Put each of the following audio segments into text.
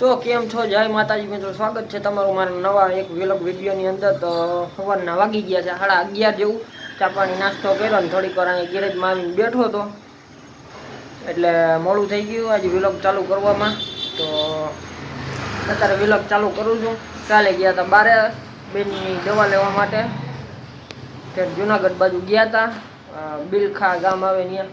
તો કેમ છો? જય માતાજી મિત્રો, સ્વાગત છે તમારું મારા નવા એક વિલોગ વિડીયોની અંદર. તો સવારના વાગી ગયા છે, સાડા અગિયાર જેવું. ચા પાણી નાસ્તો કર્યો ને થોડીક વાર અહીં ગેરેજમાં આવીને બેઠો હતો. એટલે મોડું થઈ ગયું આજે વિલોગ ચાલુ કરવામાં. તો અત્યારે વિલોગ ચાલુ કરું છું. કાલે ગયા હતા બારે બેનની દવા લેવા માટે. કે જુનાગઢ બાજુ ગયા હતા. બિલખા ગામ આવે ત્યાં.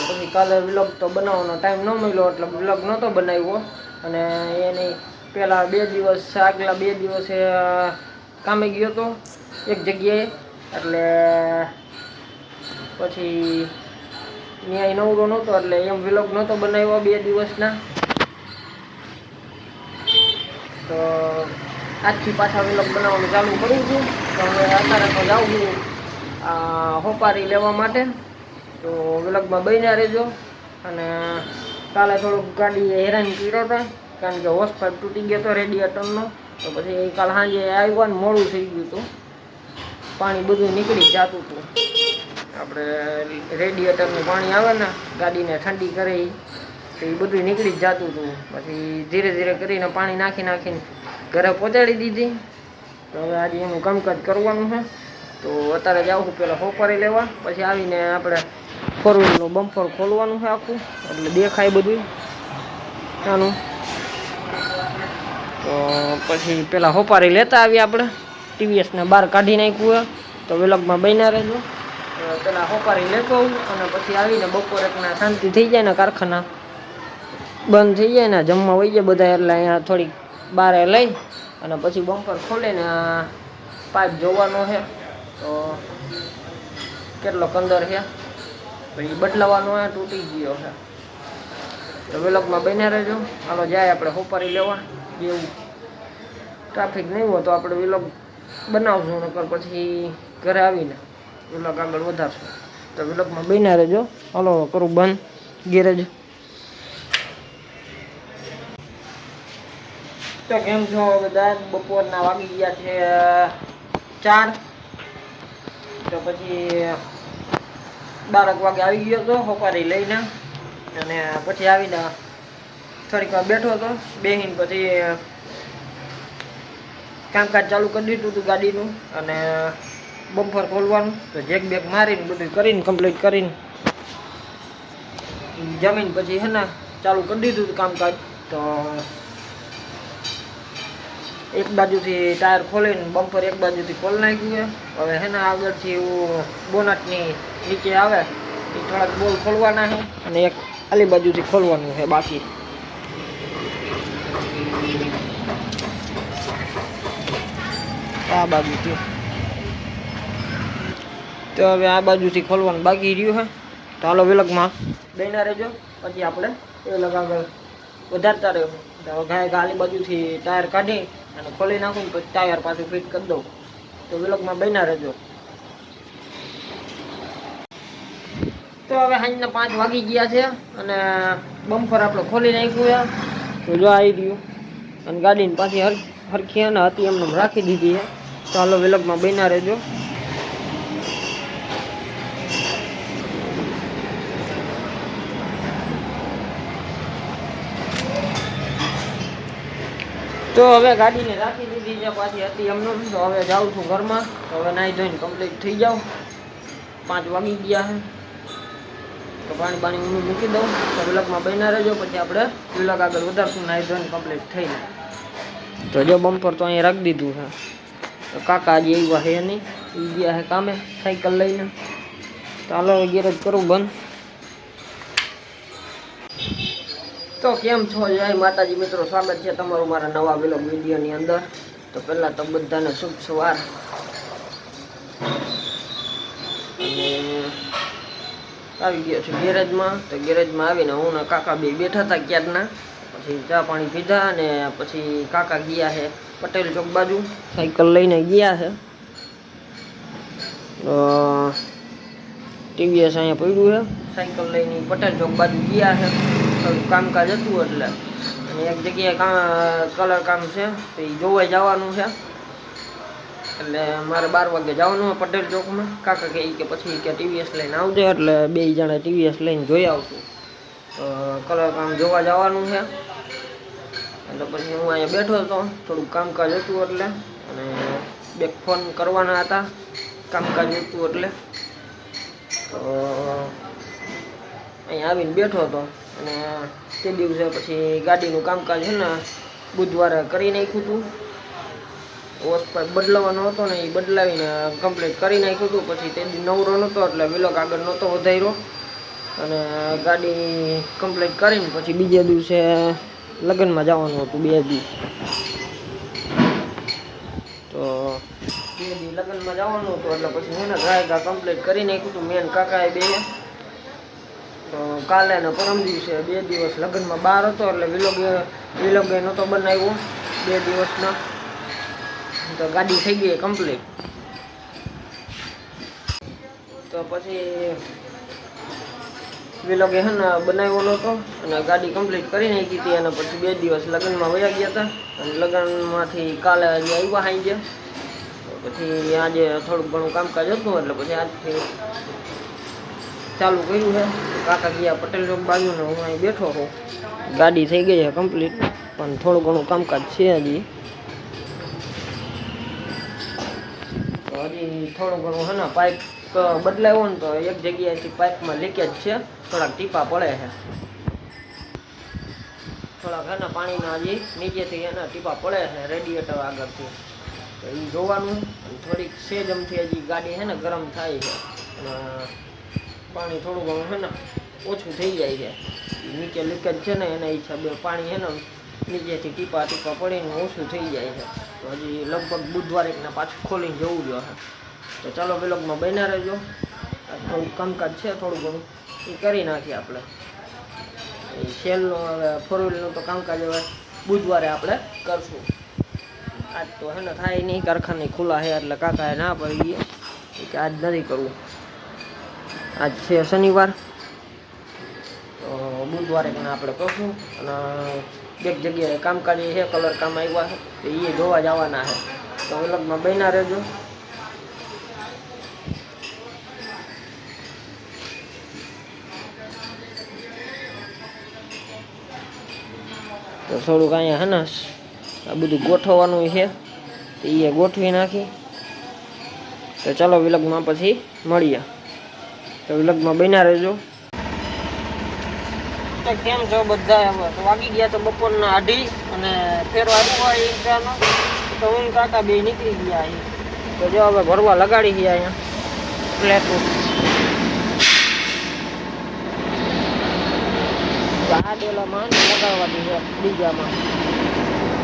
પછી કાલે વ્લોગ તો બનાવવાનો ટાઈમ ન મળ્યો, એટલે વ્લોગ નહોતો બનાવ્યો. અને એની પહેલાં બે દિવસ, આગલા બે દિવસે કામે ગયો હતો એક જગ્યાએ. એટલે પછી ન્યાય નવરો નહોતો, એટલે એમ વ્લોગ નહોતો બનાવ્યો બે દિવસના. તો આજથી પાછા વ્લોગ બનાવવાનું ચાલુ કરું છું. તો હવે અત્યારે તો જાઉં છું હોપારી લેવા માટે. તો વ્લોગમાં બન્યા રહેજો. અને કાલે થોડુંક ગાડી હેરાન કર્યો હતા કારણ કે હોસ પાઇપ તૂટી ગયો હતો રેડિયેટરનો તો પછી કાલ સાંજે આવ્યા ને મોડું થઈ ગયું હતું. પાણી બધું નીકળી જતું હતું. આપણે રેડિયેટરનું પાણી આવે ને ગાડીને ઠંડી કરે તો એ બધું નીકળી જ જતું હતું. પછી ધીરે ધીરે કરીને પાણી નાખી નાખીને ઘરે પહોંચાડી દીધી. તો હવે આજે એનું કામકાજ કરવાનું છે. તો અત્યારે જાઉં છું પહેલાં હોપારી લેવા, પછી આવીને આપણે ફોર વ્હીલનું બમ્પર ખોલવાનું છે આખું. એટલે દેખાય બધું આનું. તો પછી પેલા હોપારી લેતા આવીએ આપણે. ટીવીએસને બહાર કાઢી નાખ્યું હોય. તો વ્લોગમાં બન્યા રહેજો. પેલા હોપારી લેતો આવું અને પછી આવીને બપોરે શાંતિ થઈ જાય ને કારખાના. બંધ થઈ જાય ને જમવા વહી જાય બધા, એટલે અહીંયા થોડીક બારે લઈ અને પછી બમ્પર ખોલીને પાઇપ જોવાનો છે. તો કેટલો કંદર છે. પછી બદલાવાનો આ તૂટી ગયો છે. તો વેલકમાં બન્યા રહેજો. હાલો, જાય આપણે હોપારી લેવા. જેવું ટ્રાફિક નહીં હોય તો આપણે વિલોગ બનાવશું નકર પછી ઘરે આવીને વિલોગ આગળ વધારશું. તો વિલોગમાં બન્યા રહેજો. હાલો, કરું બંધ. ગેરેજ. તો કેમ છો બધા? બપોરના વાગી ગયા છે ચાર. તો પછી બારક વાગે આવી ગયો હતો હોપારી લઈને અને પછી આવીને થોડીક વાર બેઠો હતો. બેહીને પછી કામકાજ ચાલુ કરી દીધું હતું ગાડીનું અને બમ્પર ખોલવાનું. તો જેક બેક મારીને બધું કરીને કમ્પ્લીટ કરીને જમીન પછી હે ને ચાલુ કરી દીધું કામકાજ. તો એક બાજુથી ટાયર ખોલીને બમ્પર એક બાજુથી ખોલી નાખ્યું છે. હવે હે આગળથી એવું બોનટની નીચે આવે એ થોડાક બોલ ખોલવાના છે અને એક આલી બાજુથી ખોલવાનું છે બાકી. આ બાજુથી. તો હવે આ બાજુથી ખોલવાનું બાકી રહ્યું છે. તો હાલો વિલગમાં બેના રહેજો. પછી આપણે એ લગાગળ વધારતા રહ્યો ગાય ગાલી બાજુથી ટાયર કાઢી અને ખોલી નાખું પછી ટાયર પાછું ફિટ કરી દઉં. તો વિલગમાં બન્યા રહેજો. તો હવે સાંજના પાંચ વાગી ગયા છે અને બમ્પર આપણે ખોલી નાખ્યું છે. તો જો આવી ગયું અને ગાડીની પાછી હર, હરખી અને હતી એમને રાખી દીધી છે. ચાલો વિલગમાં બન્યા રહેજો. તો હવે ગાડીને રાખી દીધી છે પાછી હતી એમનું તો હવે જાઉં છું ઘરમાં. તો હવે નાહી ધોઈને કમ્પ્લીટ થઈ જાઉં. પાંચ વાગી ગયા છે. તો પાણી પાણી હું મૂકી દઉં. તો વિલગમાં બન્યા રહેજો. પછી આપણે વિલગ આગળ વધારશું. નાહી ધોઈને કમ્પ્લીટ થઈને તો જો બમ્પર તો અહીંયા રાખી દીધું છે. તો કાકા આજે એવા છે નહીં. એ ગયા છે કામે. સાયકલ લઈને. હાલો ગેરેજ કરું બંધ. તો કેમ છો? જય માતાજી મિત્રો, સ્વાગત છે તમારું મારા નવા વિલોગ વિડીયોની અંદર. તો પહેલાં તો બધાને શુભ સવાર. આવી ગયો છું ગેરેજમાં. તો ગેરેજમાં આવીને હું ને કાકા બે બેઠા હતા ક્યારના. પછી ચા પાણી પીધા અને પછી કાકા ગયા છે પટેલ ચોક બાજુ. સાયકલ લઈને ગયા છે. ટીવીએસ અહીંયા પડ્યું છે. સાયકલ લઈને પટેલ ચોક બાજુ ગયા છે. થોડું કામકાજ હતું એટલે. એક જગ્યાએ કલર કામ છે, તો એ જોવા જવાનું છે. એટલે મારે બાર વાગે જવાનું પટેલ ચોકમાં. કાકા કહે કે પછી કે ટીવીએસ લઈને આવજે, એટલે બે જણા ટીવીએસ લઈને જોઈ આવશું. તો કલર કામ જોવા જવાનું છે. એટલે પછી હું અહીંયા બેઠો હતો, થોડુંક કામકાજ હતું એટલે. અને બે ફોન કરવાના હતા, કામકાજ હતું એટલે. તો અહીંયા આવીને બેઠો હતો. અને તે દિવસે પછી ગાડીનું કામકાજ છે ને બુધવારે કરી નાખ્યું હતું. વોશ પાઇપ બદલાવાનો હતો ને એ બદલાવીને કમ્પ્લીટ કરી નાખ્યું હતું. પછી તે નવરો નહોતો, એટલે વિલોક આગળ નહોતો વધાર્યો. અને ગાડી કમ્પ્લીટ કરીને પછી બીજે દિવસે લગ્નમાં જવાનું હતું બે દિવસ તો બે દિવસ લગ્નમાં જવાનું હતું, એટલે પછી હું ને ગાયકા કમ્પ્લીટ કરી નાખ્યું હતું. મેન કાકાએ બે તો કાલે ને પરમ દિવસે બે દિવસ લગ્નમાં બહાર હતો એટલે વિલોગે વિલોગે નહોતો બનાવ્યો બે દિવસનો. તો ગાડી થઈ ગઈ કમ્પ્લીટ તો પછી વિલોગે હે ને બનાવ્યો નહોતો અને ગાડી કમ્પ્લીટ કરી નાખી હતી અને પછી બે દિવસ લગ્નમાં વયા ગયા હતા. અને લગ્નમાંથી કાલે હજી આવ્યા હાઈ ગયા પછી આજે થોડુંક ઘણું કામકાજ હતું એટલે પછી આજથી ચાલુ કર્યું છે. કાકા ગયા પટેલ ચોક બાજુ ને હું અહીં બેઠો છું. ગાડી થઈ ગઈ છે કમ્પ્લીટ પણ થોડું ઘણું કામકાજ છે હજી. તો હજી થોડું ઘણું છે ને પાઇપ બદલાયો ને તો એક જગ્યાએથી પાઇપમાં લીકેજ છે. થોડાક ટીપા પડે છે. થોડાક છે ને પાણીના હજી નીચેથી એના ટીપા પડે છે રેડિએટર આગળથી. તો એ જોવાનું, અને થોડીક સેજમથી હજી ગાડી છે ને ગરમ થાય છે. અને પાણી થોડું ઘણું છે ને ઓછું થઈ જાય છે. નીચે લીકેજ છે ને એના હિસાબે પાણી છે ને નીચેથી ટીપા ટીપા પડીને ઓછું થઈ જાય છે. તો હજી લગભગ બુધવારે એકને પાછું ખોલીને જવું જોઈએ. તો ચાલો બ્લોગમાં બન્યા રહેજો. થોડું કામકાજ છે, થોડું ઘણું. એ કરી નાખીએ આપણે. સેલનું હવે ફોર વ્હીલનું તો કામકાજ હવે બુધવારે આપણે કરશું. આજ તો હે ને થાય નહીં, કારખાને ખુલ્લા છે એટલે કાકાએ ના પડી ગઈ કે આજ નથી કરવું. આજ છે શનિવાર. તો બુધવારે પણ આપણે કરશું. અને એક જગ્યાએ કામકાજ છે, કલર કામ આવ્યા છે, તો એ જોવા જવાના છે. તો વ્લોગમાં બન્યા રહેજો. તો થોડુંક અહીંયા હે ને, આ બધું ગોઠવવાનું છે, તો એ ગોઠવી નાખી. તો ચાલો વિલગમાં પછી મળીએ. તો વ્લોગમાં બન્યા રહેજો. કેમ છો બધા? વાગી ગયા તો બપોરના અઢી અને ફેરો આવ્યો હોય ઈંટાનો તો હું કાકા બે નીકળી ગયા અહીં. તો જો હવે ભરવા લગાડી ગયા અહીંયા. પ્લેટો આ ડોલામાં લગાડવાની છે બીજામાં.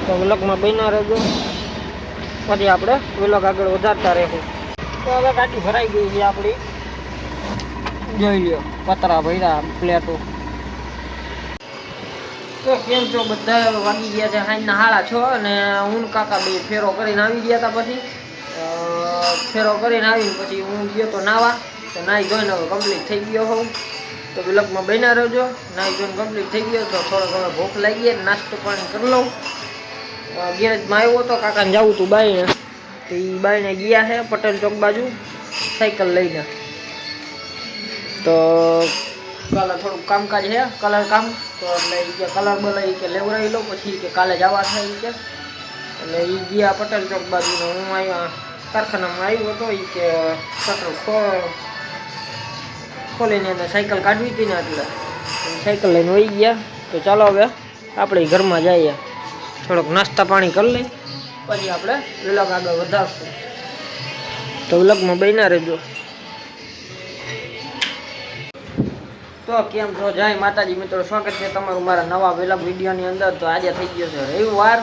તો વિલગમાં બન્યા રહેજો. પછી આપણે વિલગ આગળ વધારતા રહેશું. તો હવે ગાડી ભરાઈ ગઈ છે આપણી. જોઈ લ્યો, પતરા ભર્યા પ્લેટો. તો કેમ છો બધા? વાગી ગયા છે હાઈના હાળા છો અને હું કાકા બે ફેરો કરીને આવી ગયા હતા પછી. ફેરો કરીને આવીને પછી હું ગયો તો નાવા, તો નાહી જોઈને હવે કમ્પ્લીટ થઈ ગયો હોઉં. તો વિલગમાં બન્યા રહેજો નાહી જોઈને કમ્પ્લીટ થઈ ગયો તો થોડોક હવે ભૂખ લાગી ગયા નાસ્તો પાણી કરી લઉં. ગેરેજમાં આવ્યો હતો કાકાને જવું હતું બાઈને. તો એ બાઈને ગયા છે પટેલ ચોક બાજુ, સાયકલ લઈને. તો કાલે થોડુંક કામકાજ છે, કલર કામ. તો એટલે એ કે કલર બલર કે લેવડાવી લો, પછી કે કાલે જવા થાય કે. એટલે એ ગયા પટેલ ચોક બાજુનો. હું અહીંયા કારખાનામાં આવ્યો હતો એ કે શટર ખોલીને અંદર સાયકલ કાઢવી હતી ને એટલે. સાયકલ લઈને વહી ગયા. તો ચાલો હવે આપણે ઘરમાં જઈએ. થોડોક નાસ્તા પાણી કરી લઈ. પછી આપણે વ્લોગ આગળ વધારશું. તો વ્લોગમાં બન્યા રહેજો. તો કેમ છો? જય માતાજી મિત્રો, સ્વાગત છે તમારું મારા નવા વેલા વિડીયોની અંદર. તો આજે થઈ ગયો છે રવિવાર.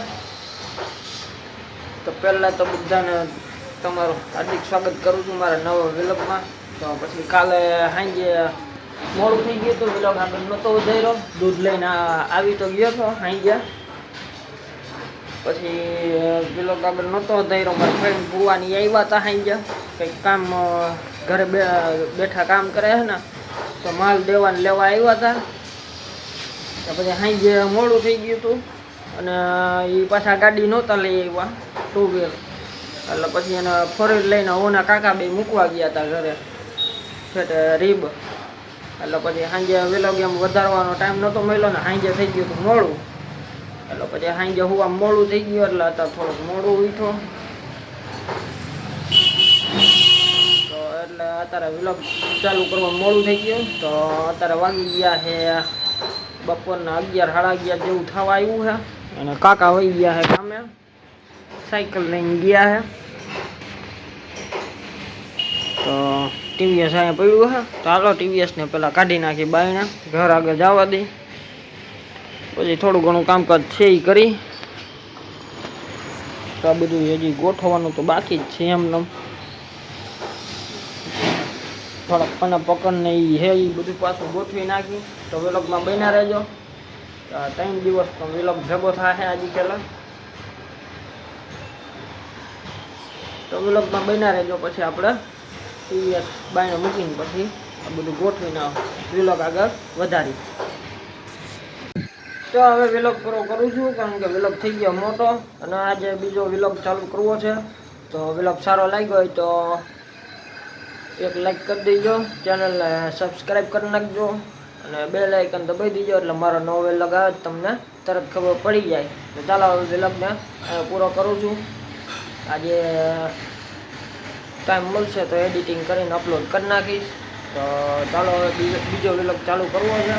તો પહેલાં તો બધાને તમારું હાર્દિક સ્વાગત કરું છું મારા નવા વિલગમાં તો પછી કાલે સાંજે મોડું થઈ ગયું હતું વિલગ આગળ નહોતો વધાર્યો. દૂધ લઈને આવી તો ગયો હતો સાંજે. પછી વિલગ આગળ નહોતો વધાર્યો. મારા ફ્રેન્ડ ભુવાની આવ્યા હતા સાંજે. કંઈક કામ ઘરે બેઠા કામ કરે છે ને તો માલ દેવાને લેવા આવ્યા હતા તો પછી સાંજે મોડું થઈ ગયું હતું અને એ પાછા ગાડી નહોતા લઈ આવ્યા ટુ વ્હીલ એટલે પછી એને ફોર લઈને ઓના કાકા બે મૂકવા ગયા હતા ઘરે. છેટે રીબ. એટલે પછી સાંજે વેલો ગેમ વધારવાનો ટાઈમ નહોતો મળ્યો ને સાંજે થઈ ગયું હતું મોડું. એટલે પછી સાંજે હું આમ મોડું થઈ ગયું એટલે થોડુંક મોડું ઉઠો એટલે અત્યારે વિલોગ ચાલુ કરવા મોડું થઈ ગયું. તો અત્યારે વાગી ગયા છે બપોરના અગિયાર, સાડા અગિયાર જેવું થવા આવ્યું છે અને કાકા વહી ગયા છે કામે સાયકલ લઈને ગયા છે તો ટીવીએસ અહીંયા પડ્યું છે તો હાલો ટીવીએસને પહેલાં કાઢી નાખી બાયણે. ઘર આગળ જવા દઈ પછી થોડું ઘણું કામકાજ છે એ કરી. તો આ બધું હજી ગોઠવવાનું તો બાકી જ છે એમને થોડાક પના પકડને એ હે એ બધું પાછું ગોઠવી નાખી. તો વિલોગમાં બન્યા રહેજો. ત્રણ દિવસ તો વિલોગ ભેગો થશે આજે પહેલાં. તો વિલોગમાં બન્યા રહેજો પછી આપણે ટીવીએસ બાયને મૂકીને પછી આ બધું ગોઠવીને વિલોગ આગળ વધારી. તો હવે વિલોગ પૂરો કરું છું, કારણ કે વિલોગ થઈ ગયો મોટો. અને આજે બીજો વિલોગ ચાલુ કરવો છે. તો વિલોગ સારો લાગ્યો હોય તો એક લાઈક કરી દેજો ચેનલને સબસ્ક્રાઈબ કરી નાખજો, અને બે લાઇકન દબાઈ દેજો, એટલે મારો નોવેલ લગાવે તમને તરત ખબર પડી જાય. તો ચાલો, હવે વિલોગને પૂરો કરું છું. આજે ટાઈમ મળશે તો એડિટિંગ કરીને અપલોડ કરી નાખીશ. તો ચાલો, બીજો વિલોગ ચાલુ કરવો છે.